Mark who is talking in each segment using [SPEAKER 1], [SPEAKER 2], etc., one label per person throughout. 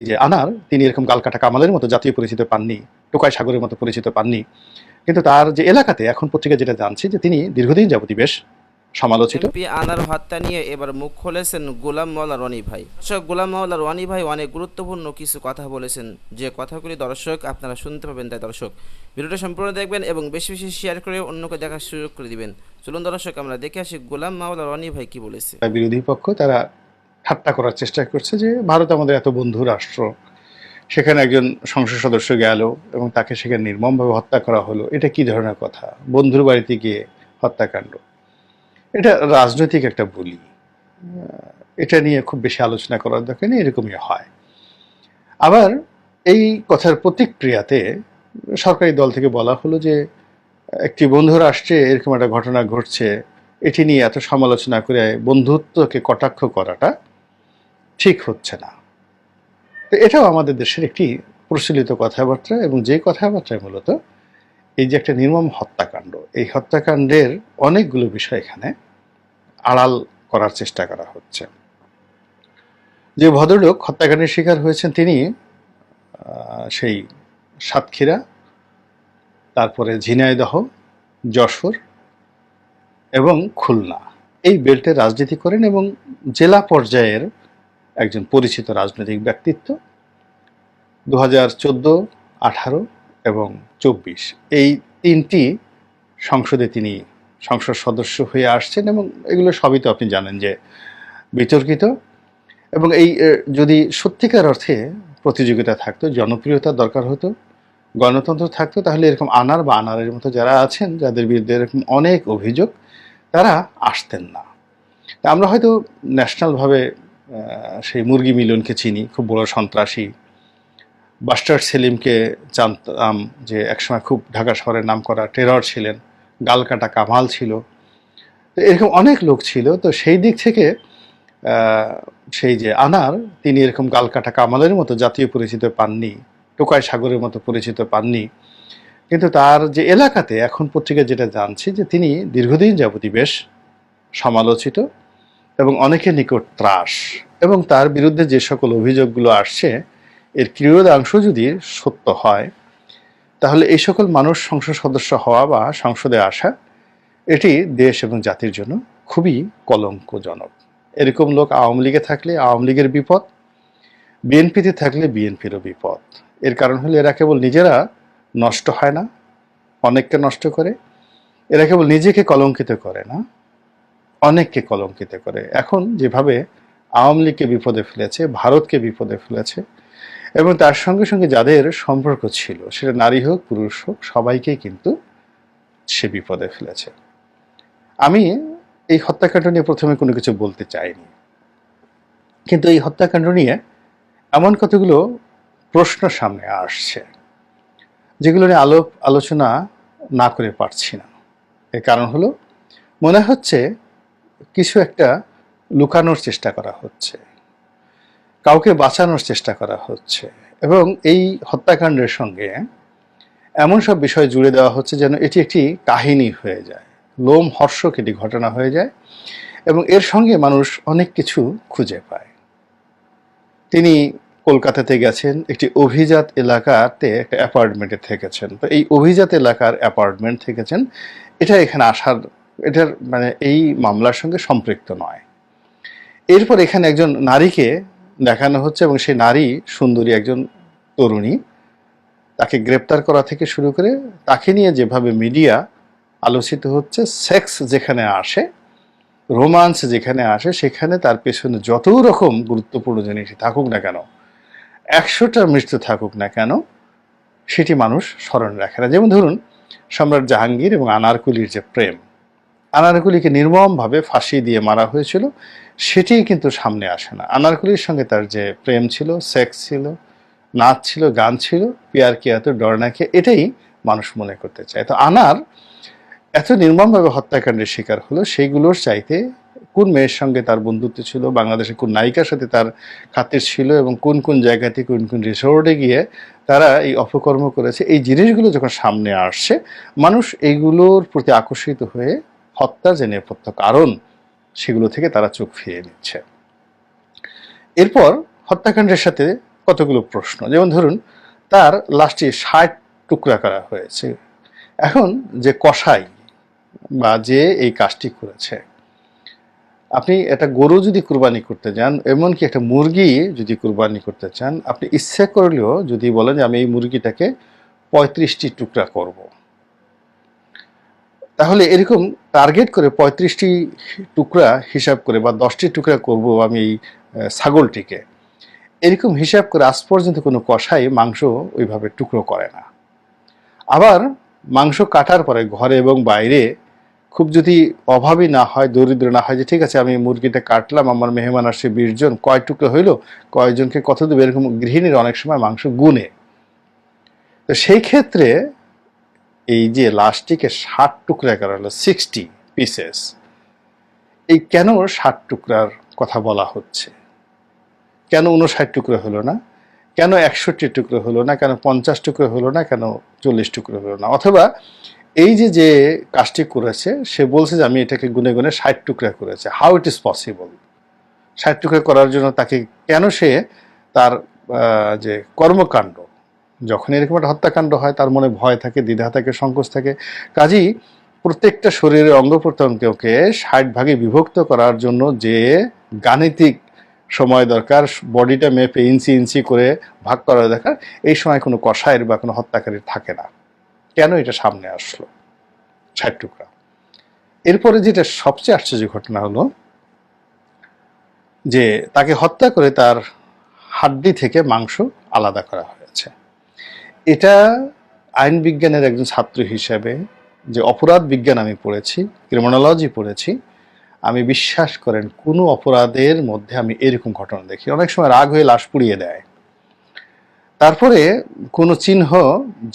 [SPEAKER 1] যে আনার তিনি এরকম গালকাটা কামালের মতো জাতীয় পরিচিত পাননি টোকাই সাগরের মতো পরিচিত পাননি। কিন্তু তার যে এলাকাতে এখন পত্রিকা যেটা জানছি যে তিনি দীর্ঘদিন যাবতী বেশ সমালোচিত।
[SPEAKER 2] আনার হত্যা নিয়ে এবার মুখ খুলেছেন গোলাম মাওলা রনি ভাই। দর্শক গোলাম মাওলা রনি ভাই অনেক গুরুত্বপূর্ণ কিছু কথা বলেছেন। যে কথাগুলি দর্শক আপনারা শুনতে পাবেন তাই দর্শক ভিডিওটা সম্পূর্ণ দেখবেন এবং বেশি বেশি শেয়ার করে অন্যকে দেখার সুযোগ করে দিবেন। চলুন দর্শক আমরা দেখে আসি গোলাম মাওলা রনি ভাই কি বলেছে।
[SPEAKER 1] বিরোধী পক্ষ তারা ঠাট্টা করার চেষ্টা করছে যে ভারত আমাদের এত বন্ধু রাষ্ট্র। সেখানে একজন সংসদ সদস্য গেল এবং তাকে সেখানে নির্মমভাবে হত্যা করা হলো। এটা কি ধরনের কথা? বন্ধুর বাড়িতে গিয়ে হত্যাকাণ্ড। এটা রাজনৈতিক একটা বলি। এটা নিয়ে খুব বেশি আলোচনা করার দরকার নেই, এরকমই হয়। আবার এই কথার প্রতিক্রিয়াতে সরকারি দল থেকে বলা হলো যে, একটি বন্ধু রাষ্ট্রে এরকম একটা ঘটনা ঘটছে, এটি নিয়ে এত সমালোচনা করে বন্ধুত্বকে কটাক্ষ করাটা ঠিক হচ্ছে না। তো এটাও আমাদের দেশের একটি প্রচলিত কথাবার্তা এবং যে কথাবার্তায় মূলত এই যে একটা নির্মম হত্যাকাণ্ড, এই হত্যাকাণ্ডের অনেকগুলো বিষয় এখানে আড়াল করার চেষ্টা করা হচ্ছে। যে ভদ্রলোক হত্যাকাণ্ডের শিকার হয়েছেন তিনি সেই সাতক্ষীরা, তারপরে ঝিনাইদহ, যশোর এবং খুলনা। এই বেল্টে রাজনীতি করেন এবং জেলা পর্যায়ের একজন পরিচিত রাজনৈতিক ব্যক্তিত্ব দু হাজার চোদ্দ, আঠারো এবং চব্বিশ। এই তিনটি সংসদে তিনি সংসদ সদস্য হয়ে আসছেন এবং এগুলো সবই তো আপনি জানেন যে বিতর্কিত। এবং এই যদি সত্যিকার অর্থে প্রতিযোগিতা থাকতো জনপ্রিয়তার দরকার হতো, গণতন্ত্র থাকতো, তাহলে এরকম আনার বা আনারের মতো যারা আছেন, যাদের বিরুদ্ধে এরকম অনেক অভিযোগ, তারা আসতেন না। আমরা হয়তো ন্যাশনালভাবে সেই মুরগি মিলনকে চিনি, খুব বড় সন্ত্রাসী। বাস্টার্ড সেলিমকে জানতাম যে একসময় খুব ঢাকা শহরের নাম করা টেরর ছিলেন, গালকাটা কামাল ছিল। তো এরকম অনেক লোক ছিল, তো সেই দিক থেকে সেই যে আনার, তিনি এরকম গালকাটা কামালের মতো জাতীয় পরিচিত পাননি, টোকাই সাগরের মতো পরিচিত পাননি। কিন্তু তার যে এলাকাতে এখন পত্রিকা যেটা জানছি যে তিনি দীর্ঘদিন যাবতী বেশ সমালোচিত এবং অনেকের নিকট ত্রাস। এবং তার বিরুদ্ধে যে সকল অভিযোগগুলো আসছে, এর কিয়দাংশ যদি সত্য হয়, তাহলে এই সকল মানুষ সংসদ সদস্য হওয়া বা সংসদে আসা, এটি দেশ এবং জাতির জন্য খুবই কলঙ্কজনক। এরকম লোক আওয়ামী লীগে থাকলে আওয়ামী লীগের বিপদ, বিএনপিতে থাকলে বিএনপিরও বিপদ। এর কারণ হলো এরা কেবল নিজেরা নষ্ট হয় না, অনেককে নষ্ট করে, এরা কেবল নিজেকে কলঙ্কিত করে না। অনেককে কলঙ্কিত করে। এখন যেভাবে আওয়ামী লীগকে বিপদে ফেলেছে, ভারতকে বিপদে ফেলেছে, এবং তার সঙ্গে সঙ্গে যাদের সম্পর্ক ছিল, সেটা নারী হোক, পুরুষ হোক, সবাইকেই কিন্তু সে বিপদে ফেলেছে। আমি এই হত্যাকাণ্ড নিয়ে প্রথমে কোনো কিছু বলতে চাইনি। কিন্তু এই হত্যাকাণ্ড নিয়ে এমন কতগুলো প্রশ্ন সামনে আসছে, যেগুলো নিয়ে আলো আলোচনা না করে পারছি না। এর কারণ হলো, মনে হচ্ছে কিছু একটা লুকানোর চেষ্টা করা হচ্ছে। কাউকে বাঁচানোর চেষ্টা করা হচ্ছে। এবং এই হত্যাকাণ্ডের সঙ্গে এমন সব বিষয় জুড়ে দেওয়া হচ্ছে যেন এটি একটি কাহিনী হয়ে যায়। লোম হর্ষক এটি ঘটনা হয়ে যায় এবং এর সঙ্গে মানুষ অনেক কিছু খুঁজে পায়। তিনি কলকাতাতে গেছেন, একটি অভিজাত এলাকাতে একটা অ্যাপার্টমেন্টে থেকেছেন। তো এই অভিজাত এলাকার অ্যাপার্টমেন্ট থেকেছেন। এটা এখানে আসার এটার মানে এই মামলার সঙ্গে সম্পৃক্ত নয়। এরপর এখানে একজন নারীকে দেখানো হচ্ছে এবং সেই নারী সুন্দরী একজন তরুণী। তাকে গ্রেপ্তার করা থেকে শুরু করে তাকে নিয়ে যেভাবে মিডিয়া আলোচিত হচ্ছে, সেক্স যেখানে আসে, রোমান্স যেখানে আসে, সেখানে তার পেছনে যত রকম গুরুত্বপূর্ণ জিনিস থাকুক না কেন, একশোটা মৃত্যু থাকুক না কেন, সেটি মানুষ স্মরণ রাখে না। যেমন ধরুন, সম্রাট জাহাঙ্গীর এবং আনারকুলির যে প্রেম আনারকুলিকে নির্মমভাবে ফাঁসি দিয়ে মারা হয়েছিল, সেটিই কিন্তু সামনে আসে না। আনারকুলির সঙ্গে তার যে প্রেম ছিল, সেক্স ছিল, নাচ ছিল, গান ছিল, পিয়ার কিয়াত ডরনাকে এটাই মানুষ মনে করতে চায়। তো আনার এত নির্মমভাবে হত্যাকাণ্ডের শিকার হলো সেইগুলোর চাইতে কোন মেয়ের সঙ্গে তার বন্ধুত্ব ছিল বাংলাদেশে কোন নায়িকার সাথে তার খাতির ছিল, এবং কোন কোন জায়গাতে, কোন কোন রিসোর্টে গিয়ে তারা এই অপকর্ম করেছে, এই জিনিসগুলো যখন সামনে আসছে মানুষ এইগুলোর প্রতি আকর্ষিত হয়ে হত্যার যে নেপথ্য কারণ সেগুলো থেকে তারা চোখ ফিরিয়ে নিচ্ছে। এরপর হত্যাকাণ্ডের সাথে কতগুলো প্রশ্ন? যেমন ধরুন, তার লাস্টে ষাট টুকরা করা হয়েছে। এখন যে কষাই বা যে এই কাজটি করেছে, আপনি একটা গরু যদি কুরবানি করতে যান, এমনকি একটা মুরগি যদি কুরবানি করতে চান, আপনি ইচ্ছে করলেও যদি বলেন যে আমি এই মুরগিটাকে পঁয়ত্রিশটি টুকরা করব। তাহলে এরকম টার্গেট করে পঁয়ত্রিশটি টুকরা হিসাব করে বা দশটি টুকরা করব আমি এই ছাগলটিকে। এরকম হিসাব করে আজ পর্যন্ত কোনো কষাই মাংস ওইভাবে টুকরো করে না। আবার মাংস কাটার পরে ঘরে এবং বাইরে খুব যদি অভাবী না হয়, দরিদ্র না হয় যে, ঠিক আছে, আমি মুরগিটা কাটলাম, আমার মেহমান আসছে বিশ জন, কয় টুকরো হইল, কয়জনকে কত দেবে? এরকম গৃহিণীর অনেক সময় মাংস গুনে। তো সেই ক্ষেত্রে এই যে লাস্টটিকে ষাট টুকরা করা হলো সিক্সটি পিসেস এই কেন ষাট টুকরার কথা বলা হচ্ছে? কেন উনষাট টুকরো হলো না? কেন একষট্টি টুকরো হলো না? কেন পঞ্চাশ টুকরো হলো না? কেন চল্লিশ টুকরো হলো না? অথবা এই যে যে কাজটি করেছে, সে বলছে যে আমি এটাকে গুনে গুনে ষাট টুকরা করেছে। হাউ ইট ইজ পসিবল ষাট টুকরা করার জন্য তাকে কেন সে তার যে কর্মকাণ্ড যখন এরকম একটা হত্যাকাণ্ড হয়, তার মনে ভয় থাকে, দ্বিধা থাকে, সংকোচ থাকে। কাজেই প্রত্যেকটা শরীরের অঙ্গ প্রত্যঙ্গকে ষাট ভাগে বিভক্ত করার জন্য যে গাণিতিক সময় দরকার, বডিটা মেপে ইঞ্চি ইঞ্চি করে ভাগ করা দরকার, এই সময় কোনো কষায়ের বা কোনো হত্যাকারীর থাকে না। কেন এটা সামনে আসলো? ষাট টুকরা। এরপরে যেটা সবচেয়ে আশ্চর্য ঘটনা হলো যে, তাকে হত্যা করে তার হাড্ডি থেকে মাংস আলাদা করা হয়েছে এটা আইন বিজ্ঞানের একজন ছাত্র হিসেবে যে অপরাধ বিজ্ঞান আমি পড়েছি ক্রিমিনোলজি পড়েছি, আমি বিশ্বাস করেন কোনো অপরাধের মধ্যে আমি এরকম ঘটনা দেখি। অনেক সময় রাগ হয়ে লাশ পুড়িয়ে দেয়। তারপরে কোনো চিহ্ন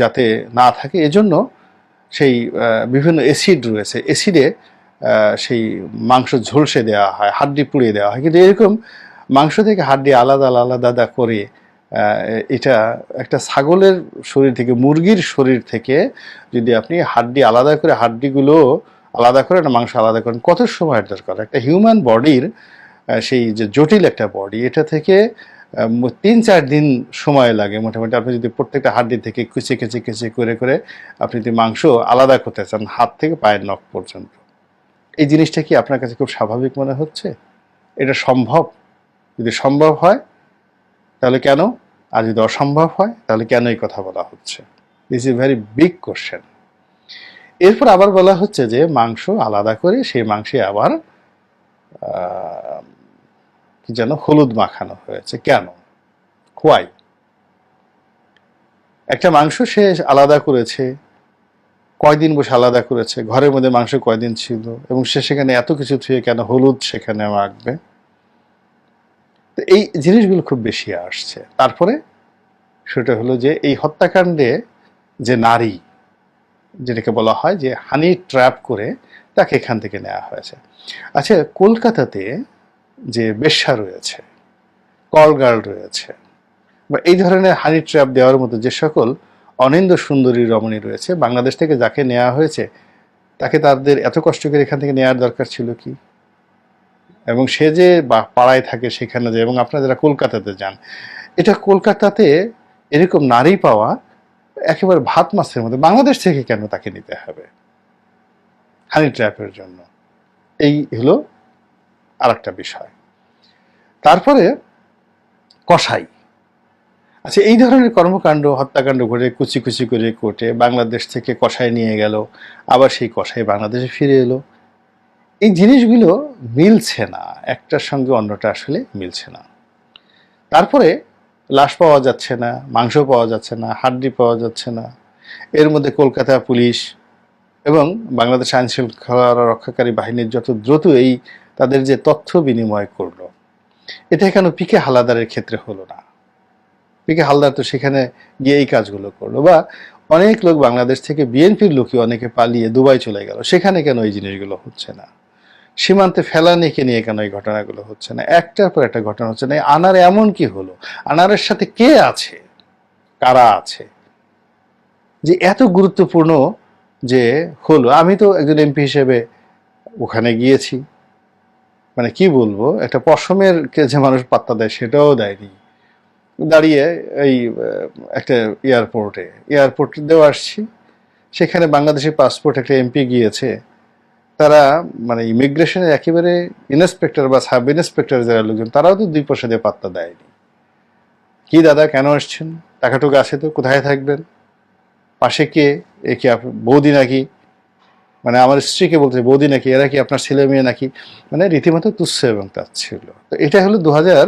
[SPEAKER 1] যাতে না থাকে, এজন্য সেই বিভিন্ন অ্যাসিড রয়েছে। অ্যাসিডে সেই মাংস ঝলসে দেওয়া হয়, হাড্ডি পুড়িয়ে দেওয়া হয়। কিন্তু এরকম মাংস থেকে হাড্ডি আলাদা আলাদা করে এটা একটা ছাগলের শরীর থেকে, মুরগির শরীর থেকে যদি আপনি হাড্ডি আলাদা করে, হাড্ডিগুলো আলাদা করেন মাংস আলাদা করেন, কত সময়ের দরকার? একটা হিউম্যান বডির সেই যে জটিল একটা বডি এটা থেকে তিন চার দিন সময় লাগে মোটামুটি। আপনি যদি প্রত্যেকটা হাড্ডি থেকে কুচি কুচি কুচি করে করে আপনি যদি মাংস আলাদা করতে চান, হাত থেকে পায়ের নখ পর্যন্ত। এই জিনিসটা কি আপনার কাছে খুব স্বাভাবিক মনে হচ্ছে? এটা সম্ভব? যদি সম্ভব হয় তাহলে কেন? আর যদি অসম্ভব হয়, তাহলে কেন এই কথা বলা হচ্ছে? This is very big question এরপর আবার বলা হচ্ছে যে, মাংস আলাদা করে সেই মাংসে আবার কি যেন হলুদ মাখানো হয়েছে। কেন? হোয়াই একটা মাংস সে আলাদা করেছে, কয়দিন বসে আলাদা করেছে, ঘরের মধ্যে মাংস কয়দিন ছিল, এবং সে সেখানে এত কিছু থুয়ে কেন হলুদ সেখানে মাখবে? তো এই জিনিসগুলো খুব বেশি আসছে। তারপরে সেটা হলো যে এই হত্যাকাণ্ডে যে নারী, যেটাকে বলা হয় যে হানি ট্র্যাপ করে তাকে এখান থেকে নেওয়া হয়েছে। আচ্ছা কলকাতাতে যে বেশ্যা রয়েছে কল গার্ল রয়েছে, বা এই ধরনের হানি ট্র্যাপ দেওয়ার মতো যে সকল অনিন্দ সুন্দরী রমণী রয়েছে, বাংলাদেশ থেকে যাকে নেওয়া হয়েছে, তাকে তাদের এত কষ্ট করে এখান থেকে নেওয়ার দরকার ছিল কি? এবং সে যে পাড়ায় থাকে সেখানে যে এবং আপনারা যারা কলকাতাতে যান, এটা কলকাতাতে এরকম নারী পাওয়া একেবারে ভাত মাছের মধ্যে বাংলাদেশ থেকে কেন তাকে নিতে হবে? হানি ট্র্যাপের জন্য। এই হলো আর একটা বিষয়। তারপরে কসাই। আচ্ছা এই ধরনের কর্মকাণ্ড, হত্যাকাণ্ড ঘটে, কুচি কুচি করে কোর্টে বাংলাদেশ থেকে কষাই নিয়ে গেল। আবার সেই কষাই বাংলাদেশে ফিরে এলো। এই জিনিসগুলো মিলছে না, একটার সঙ্গে অন্যটা আসলে মিলছে না। তারপরে লাশ পাওয়া যাচ্ছে না, মাংস পাওয়া যাচ্ছে না, হাড্ডি পাওয়া যাচ্ছে না। এর মধ্যে কলকাতা পুলিশ এবং বাংলাদেশ আইন শৃঙ্খলা রক্ষাকারী বাহিনীর যত দ্রুত এই তাদের যে তথ্য বিনিময় করল, এটা কেন পিকে হালাদারের ক্ষেত্রে হলো না? পিকে হালদার তো সেখানে গিয়ে এই কাজগুলো করল বা অনেক লোক বাংলাদেশ থেকে বিএনপির লোকই অনেকে পালিয়ে দুবাই চলে গেল, সেখানে কেন এই জিনিসগুলো হচ্ছে না? সীমান্তে ফেলানিকে নিয়ে কেন এই ঘটনাগুলো হচ্ছে না? একটার পর একটা ঘটনা হচ্ছে না। আনার এমন কি হলো? আনারের সাথে কে আছে? কারা আছে? যে এত গুরুত্বপূর্ণ যে হলো, আমি তো একজন এমপি হিসেবে ওখানে গিয়েছি। মানে কি বলব? একটা পশমের কে যে মানুষ পাত্তা দেয় সেটাও দেয়নি। দাঁড়িয়ে এই একটা এয়ারপোর্টে, এয়ারপোর্ট দেওয়া আসছি। সেখানে বাংলাদেশের পাসপোর্ট একটা এমপি গিয়েছে। তারা মানে ইমিগ্রেশনের একেবারে ইন্সপেক্টর বা সাব ইন্সপেক্টর যারা লোকজন, তারাও তো দুই পয়সা দিয়ে পাত্তা দেয়নি। কি দাদা, কেন আসছেন? টাকাটুকু আছে তো, কোথায় থাকবেন? পাশে কে? এ কি বৌদি নাকি? মানে আমার স্ত্রীকে বলছে, বৌদি নাকি? এরা কি আপনার ছেলে মেয়ে নাকি? মানে রীতিমতো তুচ্ছ এবং তার ছিল। তো এটা হলো দু হাজার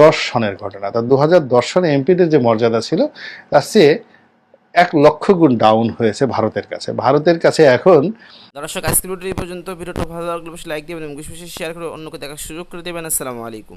[SPEAKER 1] দশ সনের ঘটনা। তা দু হাজার দশ সনে এমপিদের যে মর্যাদা ছিল, তার চেয়ে এক লক্ষ গুণ ডাউন হয়েছে ভারতের কাছে। ভারতের কাছে এখন
[SPEAKER 2] দর্শক, আজকের ভিডিও পর্যন্ত। ভিডিওটা ভালো লাগলে অবশ্যই লাইক দেবেন এবং বেশি বেশি শেয়ার করে অন্যকে দেখার সুযোগ করে দেবেন। আসসালামু আলাইকুম।